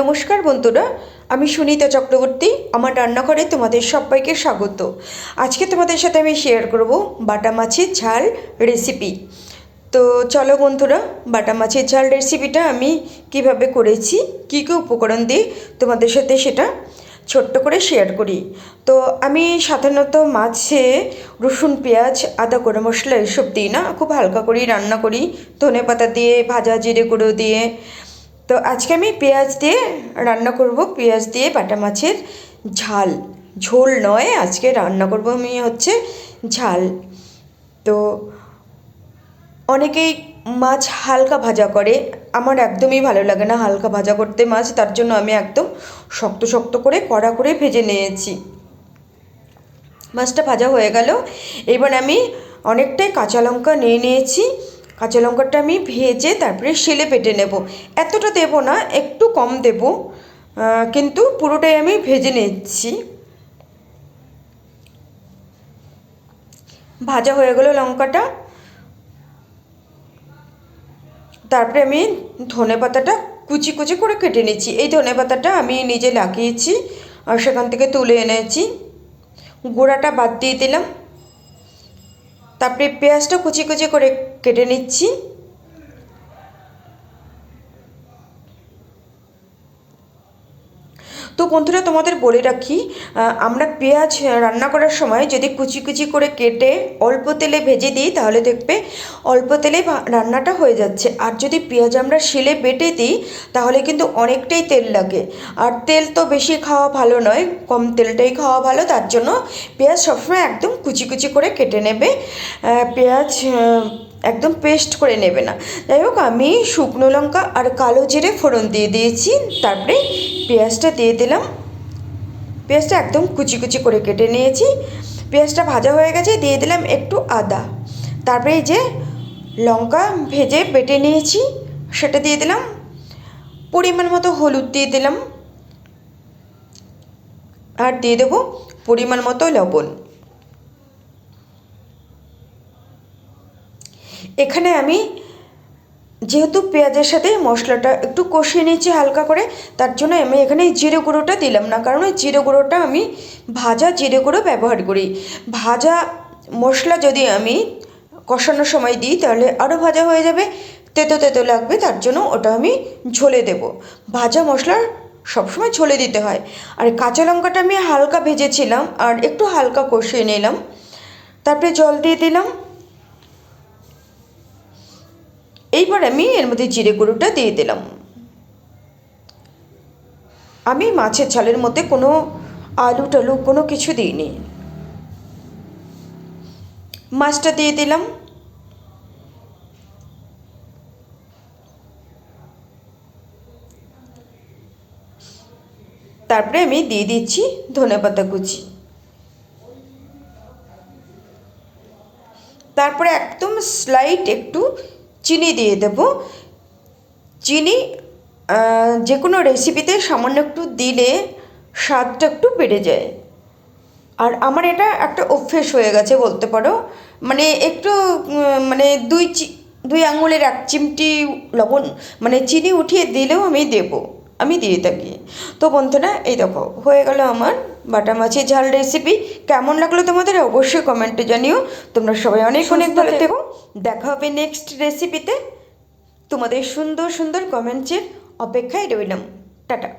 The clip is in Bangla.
নমস্কার বন্ধুরা, আমি সুনিতা চক্রবর্তী, আমার রান্নাঘরে তোমাদের সবাইকে স্বাগত। আজকে তোমাদের সাথে আমি শেয়ার করব বাটা মাছের ঝাল রেসিপি তো চলো বন্ধুরা, বাটা মাছের ঝাল রেসিপিটা আমি কীভাবে করেছি, কী কী উপকরণ দিয়ে তোমাদের সাথে সেটা ছোট্ট করে শেয়ার করি। তো আমি সাধারণত মাছে রসুন, পেঁয়াজ, আদা, গরম মশলা এসব দিই না, খুব হালকা করেই রান্না করি। ধনে পাতা দিয়ে, ভাজা জিরে গুঁড়ো দিয়ে তো আজকে আমি পেঁয়াজ দিয়ে রান্না করব। পেঁয়াজ দিয়ে বাটা মাছের ঝাল। ঝোল নয়, আজকে রান্না করব আমি হচ্ছে ঝাল। তো অনেকেই মাছ হালকা ভাজা করে। আমার একদমই ভালো লাগে না হালকা ভাজা করতে মাছ, তার জন্য আমি একদম শক্ত শক্ত করে কড়া করে ভেজে নিয়েছি। মাছটা ভাজা হয়ে গেল। এবার আমি অনেকটাই কাঁচা লঙ্কা নিয়ে নিয়েছি। কাঁচা লঙ্কাটা আমি ভেজে তারপরে শিলে পেটে নেব। এতটা দেব না, একটু কম দেব কিন্তু পুরোটাই আমি ভেজে নিচ্ছি। ভাজা হয়ে গেল লঙ্কাটা। তারপরে আমি ধনে পাতাটা কুচি কুচি করে কেটে নিচ্ছি। এই ধনে পাতাটা আমি নিজে লাগিয়েছি, আর সেখান থেকে তুলে এনেছি। গোড়াটা বাদ দিয়ে দিলাম। তারপরে পেঁয়াজটা কুচি কুচি করে কেটে নিচ্ছি। তো বন্ধুরা, তোমাদের বলে রাখি আমরা পেঁয়াজ রান্না করার সময় যদি কুচি কুচি করে কেটে অল্প তেলে ভেজে দিই, তাহলে দেখবে অল্প তেলে রান্নাটা হয়ে যাচ্ছে। আর যদি পেঁয়াজ আমরা শিলে বেটে দিই, তাহলে কিন্তু অনেকটাই তেল লাগে। আর তেল তো বেশি খাওয়া ভালো নয়, কম তেলটাই খাওয়া ভালো, তার জন্য পেঁয়াজ সবসময় একদম কুচি কুচি করে কেটে নেবে। পেঁয়াজ একদম পেস্ট করে নেবে না। যাই হোক, আমি শুকনো লঙ্কা আর কালো জিরে ফোড়ন দিয়ে দিয়েছি। তারপরে পেঁয়াজটা দিয়ে দিলাম। পেঁয়াজটা একদম কুচি কুচি করে কেটে নিয়েছি। পেঁয়াজটা ভাজা হয়ে গেছে, দিয়ে দিলাম একটু আদা। তারপরে এই যে লঙ্কা ভেজে বেটে নিয়েছি, সেটা দিয়ে দিলাম। পরিমাণ মতো হলুদ দিয়ে দিলাম। আর দিয়ে দেবো পরিমাণ মতো লবণ। এখানে আমি যেহেতু পেঁয়াজের সাথে মশলাটা একটু কষিয়ে নিয়েছি হালকা করে, তার জন্য আমি এখানে জিরে গুঁড়োটা দিলাম না। কারণ ওই জিরে গুঁড়োটা আমি ভাজা জিরে গুঁড়ো ব্যবহার করি। ভাজা মশলা যদি আমি কষানোর সময় দিই, তাহলে আরও ভাজা হয়ে যাবে, তেতো তেতো লাগবে, তার জন্য ওটা আমি ঝোলে দেব। ভাজা মশলা সবসময় ঝোলে দিতে হয়। আর কাঁচা লঙ্কাটা আমি হালকা ভেজেছিলাম আর একটু হালকা কষিয়ে নিলাম। তারপরে জল দিয়ে দিলাম। এইবার আমি এর মধ্যে জিরে গুঁড়োটা দিয়ে দিলাম। আমি মাছের ঝালের মধ্যে কোনো আলু টালু কোনো কিছু দিইনি। মাছটা দিয়ে দিলাম। তারপরে আমি দিয়ে দিচ্ছি ধনে পাতা কুচি। তারপরে একদম স্লাইট একটু চিনি দিয়ে দেব। চিনি যে কোনো রেসিপিতে সামান্য একটু দিলে স্বাদটা একটু বেড়ে যায়। আর আমার এটা একটা অভ্যেস হয়ে গেছে বলতে পারো। মানে একটু মানে দুই চি, দুই আঙুলের এক চিমটি লবণ মানে চিনি উঠিয়ে দিলেও আমি দেবো। আমি দিয়ে থাকি। তো বন্ধুরা এই দেখো হয়ে গেল আমার বাটা মাছের ঝাল রেসিপি কেমন লাগল তোমাদের? অবশ্যই কমেন্টে জানিও। তোমরা সবাই অনেক অনেক ভালো থেকো। দেখা হবে নেক্সট রেসিপিতে তোমাদের সুন্দর সুন্দর কমেন্টসের অপেক্ষায় রইলাম। টাটা।